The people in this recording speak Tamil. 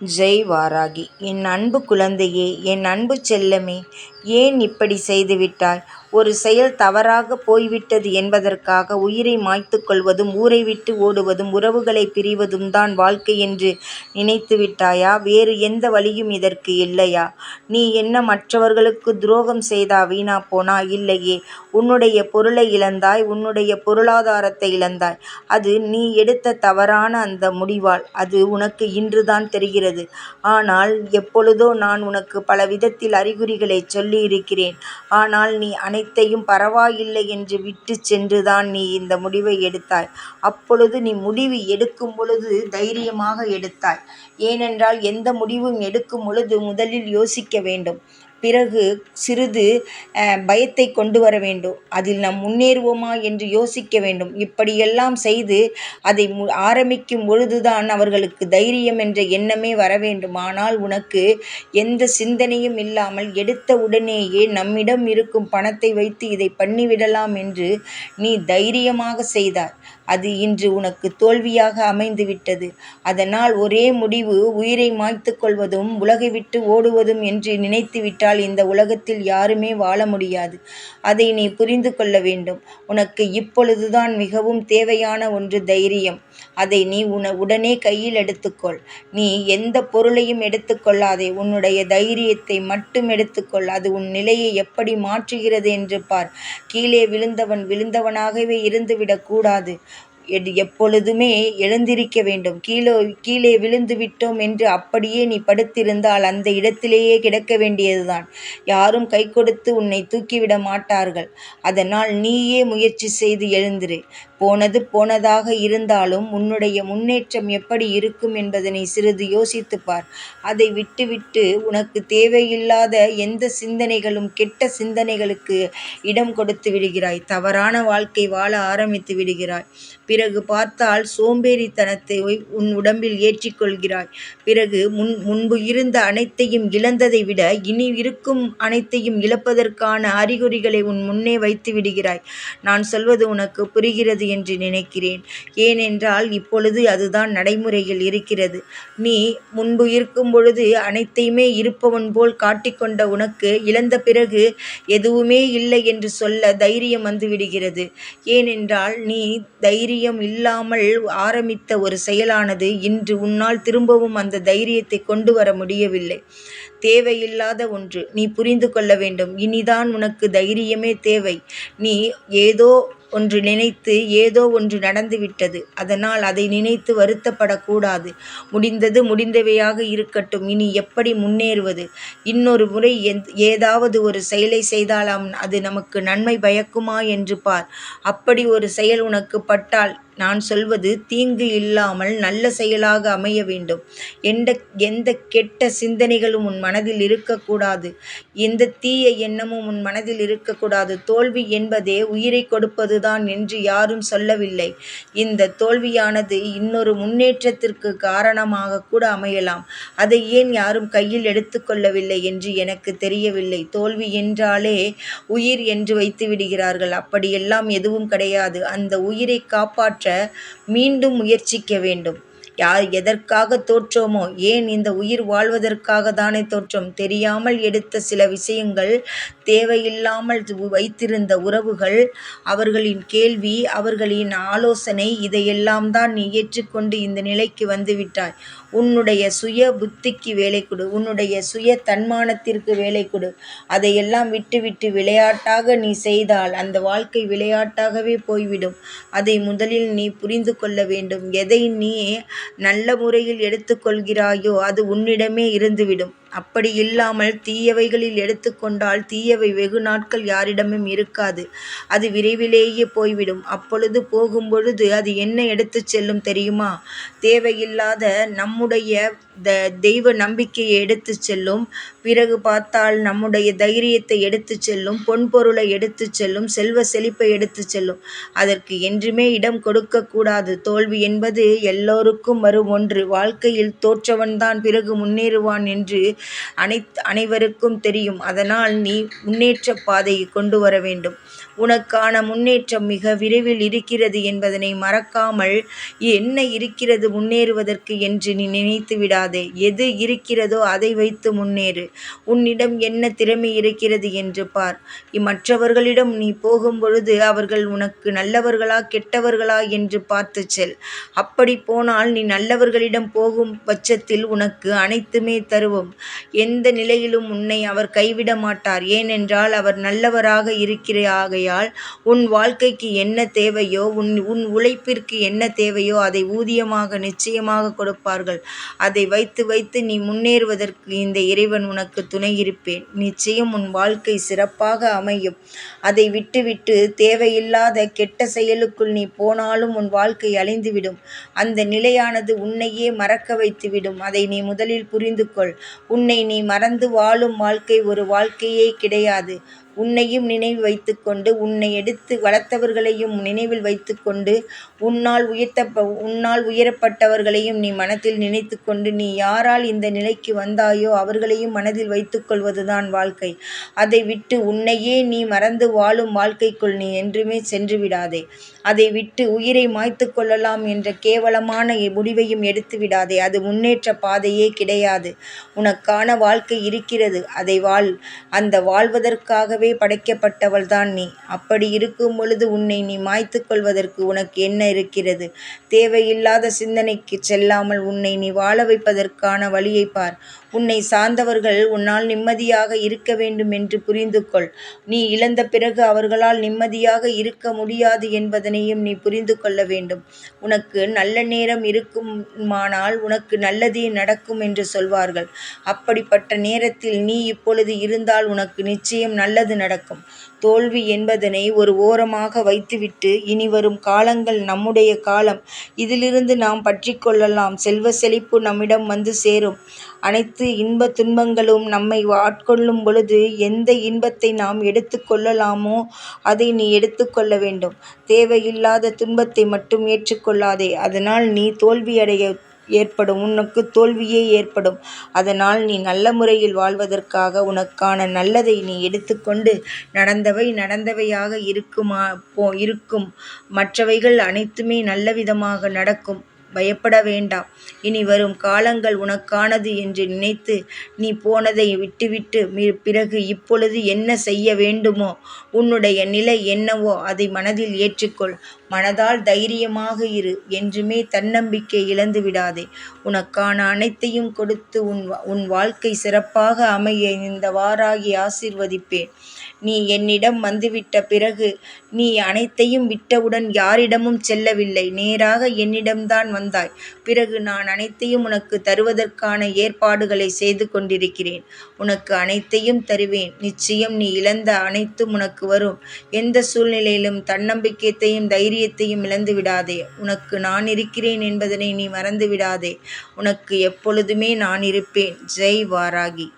ஜெய் வாராகி என் அன்பு குழந்தையே என் அன்பு செல்லமே ஏன் இப்படி செய்துவிட்டாய்? ஒரு செயல் தவறாக போய்விட்டது என்பதற்காக உயிரை மாய்த்து கொள்வதும் ஊரை விட்டு ஓடுவதும் உறவுகளை பிரிவதும் தான் வாழ்க்கை என்று நினைத்து விட்டாயா? வேறு எந்த வழியும் இதற்கு இல்லையா? நீ என்ன மற்றவர்களுக்கு துரோகம் செய்தா வீணா போனா? இல்லையே. உன்னுடைய பொருளை இழந்தாய் உன்னுடைய பொருளாதாரத்தை இழந்தாய். அது நீ எடுத்த தவறான அந்த முடிவால். அது உனக்கு இன்றுதான் தெரிகிறது. ஆனால் எப்பொழுதோ நான் உனக்கு பல விதத்தில் அறிகுறிகளை சொல்லியிருக்கிறேன். ஆனால் நீ அனைத்தையும் அனைத்தையும் பரவாயில்லை என்று விட்டு சென்றுதான் நீ இந்த முடிவை எடுத்தாய். அப்பொழுது நீ முடிவு எடுக்கும் பொழுது தைரியமாக எடுத்தாய். ஏனென்றால் எந்த முடிவும் எடுக்கும் பொழுது முதலில் யோசிக்க வேண்டும். பிறகு சிறிது பயத்தை கொண்டு வர வேண்டும். அதில் நாம் முன்னேறுவோமா என்று யோசிக்க வேண்டும். இப்படியெல்லாம் செய்து அதை மு ஆரம்பிக்கும் பொழுதுதான் அவர்களுக்கு தைரியம் என்ற எண்ணமே வர வேண்டும். ஆனால் உனக்கு எந்த சிந்தனையும் இல்லாமல் எடுத்த உடனேயே நம்மிடம் இருக்கும் பணத்தை வைத்து இதை பண்ணிவிடலாம் என்று நீ தைரியமாக செய்தாய். அது இன்று உனக்கு தோல்வியாக அமைந்துவிட்டது. அதனால் ஒரே முடிவு உயிரை மாய்த்து கொள்வதும் உலகை விட்டு ஓடுவதும் என்று நினைத்து விட்டால் இந்த உலகத்தில் யாருமே வாழ முடியாது. அதை நீ புரிந்து கொள்ள வேண்டும். உனக்கு இப்பொழுதுதான் மிகவும் தேவையான ஒன்று தைரியம். அதை நீ உன உடனே கையில் எடுத்துக்கொள். நீ எந்த பொருளையும் எடுத்துக்கொள்ளாதே. உன்னுடைய தைரியத்தை மட்டும் எடுத்துக்கொள். அது உன் நிலையை எப்படி மாற்றுகிறது என்று பார். கீழே விழுந்தவன் விழுந்தவனாகவே இருந்துவிடக்கூடாது எப்பொழுதுமே எழுந்திருக்க வேண்டும். கீழே கீழே விழுந்து விட்டோம் என்று அப்படியே நீ படுத்திருந்தால் அந்த இடத்திலேயே கிடக்க வேண்டியதுதான். யாரும் கை கொடுத்து உன்னை தூக்கிவிட மாட்டார்கள். அதனால் நீயே முயற்சி செய்து எழுந்திரு. போனது போனதாக இருந்தாலும் உன்னுடைய முன்னேற்றம் எப்படி இருக்கும் என்பதனை சிறிது யோசித்து பார். அதை விட்டுவிட்டு உனக்கு தேவையில்லாத எந்த சிந்தனைகளும் கெட்ட சிந்தனைகளுக்கு இடம் கொடுத்து விடுகிறாய். தவறான வாழ்க்கை வாழ ஆரம்பித்து விடுகிறாய். பிறகு பார்த்தால் சோம்பேறித்தனத்தை உன் உடம்பில் ஏற்றிக்கொள்கிறாய் பிறகு முன் முன்பு இருந்த அனைத்தையும் இழந்ததை விட இனி இருக்கும் அனைத்தையும் இழப்பதற்கான அறிகுறிகளை உன் முன்னே வைத்து விடுகிறாய். நான் சொல்வது உனக்கு புரிகிறது என்று நினைக்கிறேன். ஏனென்றால் இப்பொழுது அதுதான் நடைமுறையில் இருக்கிறது. நீ முன்பு இருக்கும் பொழுது அனைத்தையுமே இருப்பவன் போல் காட்டிக்கொண்ட உனக்கு இழந்த பிறகு எதுவுமே இல்லை என்று சொல்ல தைரியம் வந்துவிடுகிறது ஏனென்றால் நீ தைரியம் இல்லாமல் ஆரம்பித்த ஒரு செயலானது இன்று உன்னால் திரும்பவும் அந்த தைரியத்தை கொண்டு வர முடியவில்லை. தேவையில்லாத ஒன்று. நீ புரிந்து கொள்ள வேண்டும். இனிதான் உனக்கு தைரியமே தேவை. நீ ஏதோ ஒன்று நினைத்து ஏதோ ஒன்று நடந்துவிட்டது. அதனால் அதை நினைத்து வருத்தப்படக்கூடாது. முடிந்தது முடிந்தவையாக இருக்கட்டும். இனி எப்படி முன்னேறுவது? இன்னொரு முறை ஏதாவது ஒரு செயலை செய்தாலாம். அது நமக்கு நன்மை பயக்குமா? என்று பார். அப்படி ஒரு செயல் உனக்கு பட்டால் நான் சொல்வது தீங்கு இல்லாமல் நல்ல செயலாக அமைய வேண்டும். எந்த எந்த கெட்ட சிந்தனைகளும் உன் மனதில் இருக்கக்கூடாது. எந்த தீய எண்ணமும் உன் மனதில் இருக்கக்கூடாது. தோல்வி என்பதே உயிரை கொடுப்பதுதான் என்று யாரும் சொல்லவில்லை. இந்த தோல்வியானது இன்னொரு முன்னேற்றத்திற்கு காரணமாக கூட அமையலாம். அதை ஏன் யாரும் கையில் எடுத்துக்கொள்ளவில்லை என்று எனக்கு தெரியவில்லை. தோல்வி என்றாலே உயிர் என்று வைத்து விடுகிறார்கள். அப்படியெல்லாம் எதுவும் கிடையாது. அந்த உயிரை காப்பாற்ற மீண்டும் முயற்சிக்க வேண்டும். யார் எதற்காக தோற்றோமோ ஏன் இந்த உயிர் வாழ்வதற்காக தானே தோற்றம்? தெரியாமல் எடுத்த சில விஷயங்கள் தேவையில்லாமல் வைத்திருந்த உறவுகள் அவர்களின் கேள்வி அவர்களின் ஆலோசனை இதையெல்லாம் தான் நீ ஏற்றுக்கொண்டு இந்த நிலைக்கு வந்துவிட்டாய். உன்னுடைய சுய புத்திக்கு வேலை கொடு உன்னுடைய சுய தன்மானத்திற்கு வேலை கொடு. அதையெல்லாம் விட்டுவிட்டு விளையாட்டாக நீ செய்தால் அந்த வாழ்க்கை விளையாட்டாகவே போய்விடும். அதை முதலில் நீ புரிந்து கொள்ள வேண்டும். எதை நீ நல்ல முறையில் எடுத்துக்கொள்கிறாயோ அது உன்னிடமே இருந்துவிடும். அப்படி இல்லாமல் தீயவைகளில் எடுத்துக்கொண்டால் தீயவை வெகு நாட்கள் யாரிடமும் இருக்காது. அது விரைவிலேயே போய்விடும். அப்பொழுது போகும்பொழுது அது என்ன எடுத்துச் செல்லும் தெரியுமா? தேவையில்லாத நம்முடைய த தெய்வ நம்பிக்கையை எடுத்து செல்லும். பிறகு பார்த்தால் நம்முடைய தைரியத்தை எடுத்து செல்லும். பொன்பொருளை எடுத்து செல்லும். செல்வ செழிப்பை எடுத்து செல்லும். அதற்கு என்றுமே இடம் கொடுக்கக்கூடாது தோல்வி என்பது எல்லோருக்கும் வரும் ஒன்று. வாழ்க்கையில் தோற்றவன்தான் பிறகு முன்னேறுவான் என்று அனைத் அனைவருக்கும் தெரியும். அதனால் நீ முன்னேற்ற பாதையை கொண்டு வர வேண்டும். உனக்கான முன்னேற்றம் மிக விரைவில் இருக்கிறது என்பதனை மறக்காமல் என்ன இருக்கிறது முன்னேறுவதற்கு என்று நீ நினைத்து விடாதே. எது இருக்கிறதோ அதை வைத்து முன்னேறு. உன்னிடம் என்ன திறமை இருக்கிறது என்று பார். மற்றவர்களிடம் நீ போகும்பொழுது அவர்கள் உனக்கு நல்லவர்களா கெட்டவர்களா என்று பார்த்து செல். அப்படி போனால் நீ நல்லவர்களிடம் போகும் பட்சத்தில் உனக்கு அனைத்துமே தருவோம். எந்த நிலையிலும் உன்னை அவர் கைவிட மாட்டார். ஏனென்றால் அவர் நல்லவராக ஆகையால் உன் வாழ்க்கைக்கு என்ன தேவையோ உன் உன் உழைப்பிற்கு என்ன தேவையோ அதை ஊதியமாக நிச்சயமாக கொடுப்பார்கள். அதை வைத்து வைத்து நீ முன்னேறுவதற்கு இந்த இறைவன் உனக்கு துணை இருப்பேன். நிச்சயம் உன் வாழ்க்கை சிறப்பாக அமையும். அதை விட்டுவிட்டு தேவையில்லாத கெட்ட செயலுக்குள் நீ போனாலும் உன் வாழ்க்கை அழிந்துவிடும். அந்த நிலையானது உன்னையே மறக்க வைத்துவிடும். அதை நீ முதலில் புரிந்து கொள் உன்னை நீ மறந்து வாழும் வாழ்க்கை ஒரு வாழ்க்கையே கிடையாது. உன்னையும் நினைவு வைத்துக்கொண்டு உன்னை எடுத்து வளர்த்தவர்களையும் நினைவில் வைத்துக்கொண்டு உன்னால் உயர்த்த உன்னால் உயரப்பட்டவர்களையும் நீ மனத்தில் நினைத்து கொண்டு நீ யாரால் இந்த நிலைக்கு வந்தாயோ அவர்களையும் மனதில் வைத்துக்கொள்வதுதான் வாழ்க்கை. அதை விட்டு உன்னையே நீ மறந்து வாழும் வாழ்க்கைக்குள் நீ என்றுமே சென்று விடாதே. அதை விட்டு உயிரை மாய்த்து கொள்ளலாம் என்ற கேவலமான முடிவையும் எடுத்து விடாதே. அது முன்னேற்ற பாதையே கிடையாது. உனக்கான வாழ்க்கை இருக்கிறது. அதை வாழ். அந்த வாழ்வதற்காகவே உனக்காகவே படைக்கப்பட்டவள்தான் நீ. அப்படி இருக்கும் பொழுது உன்னை நீ மாய்த்து கொள்வதற்கு உனக்கு என்ன இருக்கிறது? தேவையில்லாத சிந்தனைக்கு செல்லாமல் உன்னை நீ வாழ வைப்பதற்கான வழியை பார். உன்னை சார்ந்தவர்கள் உன்னால் நிம்மதியாக இருக்க வேண்டும் என்று புரிந்து கொள் நீ இழந்த பிறகு அவர்களால் நிம்மதியாக இருக்க முடியாது என்பதனையும் நீ புரிந்து கொள்ள வேண்டும். உனக்கு நல்ல நேரம் இருக்குமானால் உனக்கு நல்லதே நடக்கும் என்று சொல்வார்கள். அப்படிப்பட்ட நேரத்தில் நீ இப்பொழுது இருந்தால் உனக்கு நிச்சயம் நல்லது நடக்கும். தோல்வி என்பதனை ஒரு ஓரமாக வைத்துவிட்டு இனி வரும் காலங்கள் நம்முடைய காலம். இதிலிருந்து நாம் பற்றி கொள்ளலாம். செல்வ செழிப்பு நம்மிடம் வந்து சேரும். அனைத்து இன்ப துன்பங்களும் நம்மை ஆட்கொள்ளும் பொழுது எந்த இன்பத்தை நாம் எடுத்துக்கொள்ளலாமோ அதை நீ எடுத்துக்கொள்ள வேண்டும். தேவையில்லாத துன்பத்தை மட்டும் ஏற்றுக்கொள்ளாதே அதனால் நீ தோல்வியடைய ஏற்படும் உனக்கு தோல்வியே ஏற்படும். அதனால் நீ நல்ல முறையில் வாழ்வதற்காக உனக்கான நல்லதை நீ எடுத்துக்கொண்டு நடந்தவை நடந்தவையாக இருக்குமா போ இருக்கும். மற்றவைகள் அனைத்துமே நல்ல விதமாக நடக்கும். பயப்பட வேண்டாம். இனி வரும் காலங்கள் உனக்கானது என்று நினைத்து நீ போனதை விட்டுவிட்டு பிறகு இப்பொழுது என்ன செய்ய வேண்டுமோ உன்னுடைய நிலை என்னவோ அதை மனதில் ஏற்றுக்கொள். மனதால் தைரியமாக இரு என்றுமே தன்னம்பிக்கை இழந்து விடாதே. உனக்கான அனைத்தையும் கொடுத்து உன் உன் வாழ்க்கை சிறப்பாக அமைய இந்த வாராகி ஆசிர்வதிப்பேன். நீ என்னிடம் வந்துவிட்ட பிறகு நீ அனைத்தையும் விட்டவுடன் யாரிடமும் செல்லவில்லை. நேராக என்னிடம்தான் வந்தாய். பிறகு நான் அனைத்தையும் உனக்கு தருவதற்கான ஏற்பாடுகளை செய்து கொண்டிருக்கிறேன் உனக்கு அனைத்தையும் தருவேன். நிச்சயம் நீ இழந்த அனைத்தும் உனக்கு வரும். எந்த சூழ்நிலையிலும் தன்னம்பிக்கையத்தையும் தைரியத்தையும் இழந்து விடாதே. உனக்கு நான் இருக்கிறேன் என்பதனை நீ மறந்து விடாதே. உனக்கு எப்பொழுதுமே நான் இருப்பேன். ஜெய் வாராகி.